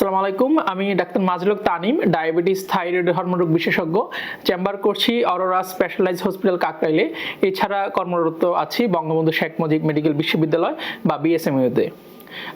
আসসালামু আলাইকুম। আমি doctor Mazluk Tanim, diabetes, thyroid hormone রোগ বিশেষজ্ঞ, চেম্বার করছি অরোরা স্পেশালাইজ হসপিটাল কাকরাইলে। এছাড়া কর্মরত আছি বঙ্গবন্ধু শেখ মুজিব মেডিকেল বিশ্ববিদ্যালয় বা বিএসএমইউতে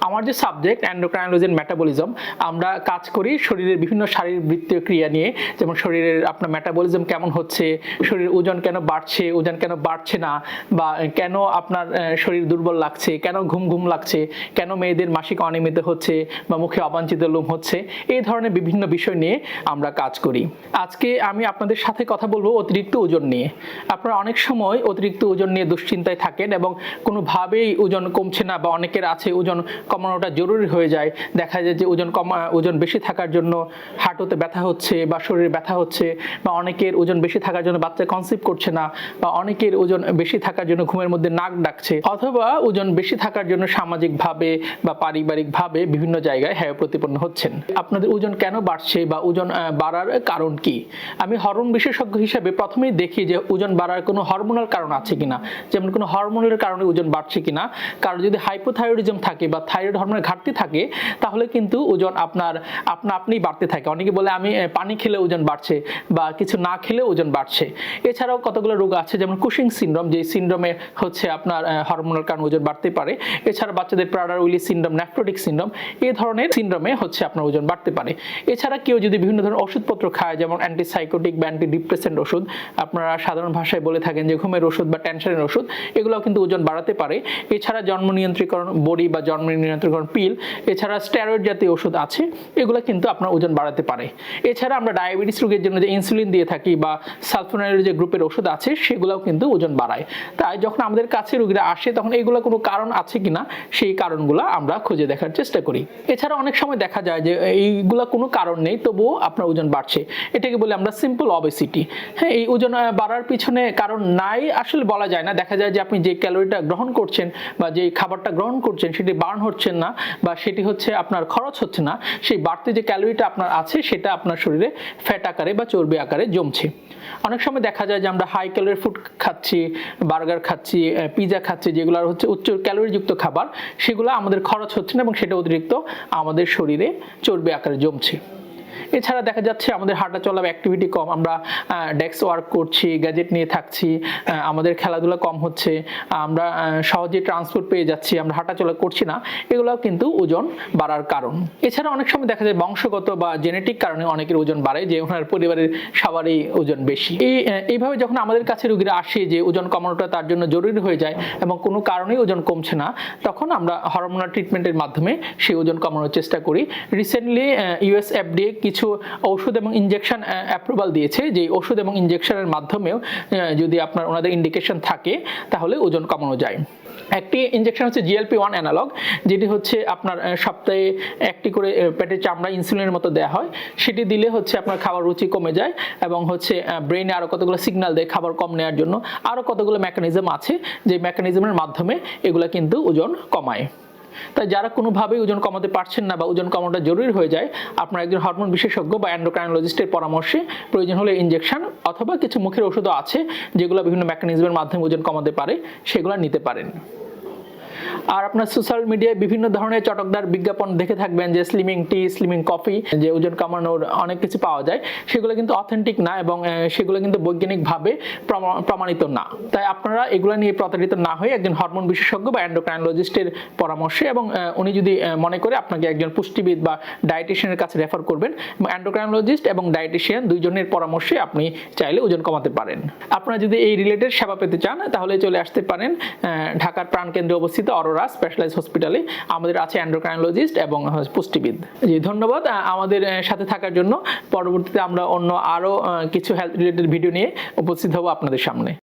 আমার যে সাবজেক্ট অ্যান্ডোক্রাইনোলজি মেটাবলিজম আমরা কাজ করি শরীরের বিভিন্ন শারীরবৃত্তীয় ক্রিয়া নিয়ে। যেমন শরীরের আপনার মেটাবলিজম কেমন হচ্ছে, শরীরের ওজন কেন বাড়ছে, ওজন কেন বাড়ছে না, বা কেন আপনার শরীর দুর্বল লাগছে, কেন ঘুম ঘুম লাগছে, কেন মেয়েদের মাসিক অনিয়মিত হচ্ছে, বা মুখে অবাঞ্ছিত লোম হচ্ছে, এই ধরনের বিভিন্ন বিষয় নিয়ে আমরা কাজ করি। আজকে আমি আপনাদের সাথে কথা বলব অতিরিক্ত ওজন নিয়ে। আপনারা অনেক সময় অতিরিক্ত ওজন নিয়ে দুশ্চিন্তায় থাকেন এবং কোনোভাবেই ওজন কমছে না, বা অনেকের আছে ওজন কমানোটা জরুরি হয়ে যায়। দেখা যায় যে ওজন কমা, ওজন বেশি থাকার জন্য হাঁটুতে ব্যথা হচ্ছে বা শরীরে ব্যথা হচ্ছে বা অনেকের ওজন বেশি থাকার জন্য বাচ্চা কনসিভ করছে না বা অনেকের ওজন বেশি থাকার জন্য ঘুমের মধ্যে নাক ডাকছে অথবা ওজন বেশি থাকার জন্য সামাজিকভাবে বা পারিবারিকভাবে বিভিন্ন জায়গায় হ্যায় প্রতিপন্ন হচ্ছেন। আপনাদের ওজন কেন বাড়ছে বা ওজন বাড়ার কারণ কি? আমি হরমোন বিশেষজ্ঞ হিসেবে প্রথমেই দেখি যে ওজন বাড়ার কোনো হরমোনাল কারণ আছে কিনা। যেমন কোনো হরমোনের কারণে ওজন বাড়ছে কিনা। কারণ যদি হাইপোথাইরয়েডিজম থাকে বা থাইরয়েড হরমোনের ঘাটতি থাকে, তাহলে কিন্তু ওজন আপনার, আপনা আপনি বাড়তে থাকে। অনেকে বলে আমি পানি খেলে ওজন বাড়ছে বা কিছু না খেলে ওজন বাড়ছে। এছাড়াও কতগুলো রোগ আছে? যেমন কুশিং সিনড্রোম যে সিনড্রোমে হচ্ছে আপনার হরমোনাল কারণে ওজন বাড়তে পারে। এছাড়া বাচ্চাদের Prader Willi syndrome nephrotic syndrome এই ধরনের সিনড্রোমে হচ্ছে আপনার ওজন বাড়তে পারে। এছাড়া কেউ যদি বিভিন্ন ধরনের ওষুধপত্র খায়, যেমন অ্যান্টিসাইকোটিক বা অ্যান্টি ডিপ্রেসেন্ট ওষুধ, আপনারা সাধারণ ভাষায় বলে থাকেন যে ঘুমের ওষুধ বা টেনশনের ওষুধ, এগুলোও কিন্তু ওজন বাড়াতে পারে। এছাড়া জন্ম নিয়ন্ত্রীকরণ, বডি বা জন্ম নিয়ন্ত্রীকরণ পিল, এছাড়া স্টেরয়েড জাতীয় ওষুধ আছে, এগুলো কিন্তু আপনার ওজন বাড়াতে পারে। এছাড়া আমরা ডায়াবেটিস রোগের জন্য যে ইনসুলিন দিয়ে থাকি বা সালফোনাইড যে গ্রুপের ওষুধ আছে, সেগুলোও কিন্তু ওজন বাড়ায়। তাই যখন আমাদের কাছে রোগীরা আসে, তখন এইগুলো কোনো কারণ আছে কিনা, সেই কারণগুলো আমরা খুঁজে দেখার চেষ্টা করি। এছাড়া অনেক সময় দেখা যায় যে এইগুলা কোনো কারণ নেই, তবুও আপনার ওজন বাড়ছে। এটাকে বলে আমরা সিম্পল অবেসিটি হ্যাঁ এই ওজন বাড়ার পিছনে কারণ নাই, আসলে বলা যায় না। দেখা যায় যে আপনি যে ক্যালোরিটা গ্রহণ করছেন বা যে খাবারটা গ্রহণ করছেন, সেটি বার্ন হচ্ছে না বা সেটি হচ্ছে আপনার খরচ হচ্ছে না, সেই বাড়তি যে ক্যালোরিটা আপনার আছে সেটা আপনার শরীরে ফ্যাট আকারে বা চর্বি আকারে জমছে। অনেক সময় দেখা যায় যে আমরা হাই ক্যালোরি ফুড খাচ্ছি বার্গার খাচ্ছি পিজা খাচ্ছি, যেগুলো হচ্ছে উচ্চ ক্যালোরিযুক্ত খাবার, সেগুলো আমাদের খরচ হচ্ছে না এবং সেটা অতিরিক্ত আমাদের শরীরে চর্বি আকারে জমছে। এছাড়া দেখা যাচ্ছে আমাদের হাঁটা চলা অ্যাক্টিভিটি কম। আমরা ডেস্ক ওয়ার্ক করছি গ্যাজেট নিয়ে থাকছি আমাদের খেলাধুলা কম হচ্ছে, আমরা সহজে ট্রান্সপোর্ট পেয়ে যাচ্ছি, আমরা হাঁটা চলা করছি না। এগুলোও কিন্তু ওজন বাড়ার কারণ। এছাড়া অনেক সময় দেখা যায় বংশগত বা জেনেটিক কারণে অনেকের ওজন বাড়ে, যে ওনার পরিবারের সবারই ওজন বেশি। এই এইভাবে যখন আমাদের কাছে রুগীরা আসে যে ওজন কমানোটা তার জন্য জরুরি হয়ে যায় এবং কোনো কারণেই ওজন কমছে না, তখন আমরা হরমোনাল ট্রিটমেন্টের মাধ্যমে সেই ওজন কমানোর চেষ্টা করি। রিসেন্টলি ইউএস এফডিএ কিছু ওষুধ এবং ইনজেকশন অ্যাপ্রুভাল দিয়েছে। যে ওষুধ এবং ইনজেকশনের মাধ্যমেও যদি আপনার ওনাদের ইন্ডিকেশন থাকে, তাহলে ওজন কমানো যায়। একটি ইনজেকশন হচ্ছে জিএলপি ওয়ান অ্যানালগ যেটি হচ্ছে আপনার সপ্তাহে একটি করে পেটের চামড়া ইনসুলিনের মতো দেওয়া হয়। সেটি দিলে হচ্ছে আপনার খাবার রুচি কমে যায় এবং হচ্ছে ব্রেনে আরও কতগুলো সিগন্যাল দেয় খাবার কম নেওয়ার জন্য। আরও কতগুলো মেকানিজম আছে যে মেকানিজমের মাধ্যমে এগুলো কিন্তু ওজন কমায়। তাই যারা কোনোভাবেই ওজন কমাতে পারছেন না বা ওজন কমানোটা জরুরি হয়ে যায়, আপনার একজন হরমোন বিশেষজ্ঞ বা অ্যান্ডোক্রাইনোলজিস্টের পরামর্শে প্রয়োজন হলে ইঞ্জেকশন অথবা কিছু মুখের ওষুধও আছে যেগুলো বিভিন্ন মেকানিজমের মাধ্যমে ওজন কমাতে পারে, সেগুলো নিতে পারেন। আর আপনার সোশ্যাল মিডিয়ায় বিভিন্ন ধরনের চটকদার বিজ্ঞাপন দেখে থাকবেন যে স্লিমিং টি স্লিমিং কফি যে ওজন কমানোর অনেক কিছু পাওয়া যায়, সেগুলো কিন্তু অথেন্টিক না এবং সেগুলো কিন্তু বৈজ্ঞানিকভাবে প্রমাণিত না। তাই আপনারা এগুলো নিয়ে প্রতারিত না হয়ে একজন হরমোন বিশেষজ্ঞ বা অ্যান্ডোক্রাইনোলজিস্টের পরামর্শে এবং উনি যদি মনে করে আপনাকে একজন পুষ্টিবিদ বা ডায়েটিশিয়ানের কাছে রেফার করবেন অ্যান্ডোক্রাইনোলজিস্ট এবং ডায়েটিশিয়ান দুইজনের পরামর্শে আপনি চাইলে ওজন কমাতে পারেন। আপনারা যদি এই রিলেটেড সেবা পেতে চান, তাহলে চলে আসতে পারেন ঢাকার প্রাণকেন্দ্রে অবস্থিত অরোরা স্পেশালাইজ হসপিটালে আমাদের আছে অ্যান্ড্রোক্রাইনোলজিস্ট এবং পুষ্টিবিদ। জি, ধন্যবাদ। আমাদের সাথে থাকার জন্য পরবর্তীতে আমরা অন্য আরও কিছু হেলথ রিলেটেড ভিডিও নিয়ে উপস্থিত হব আপনাদের সামনে।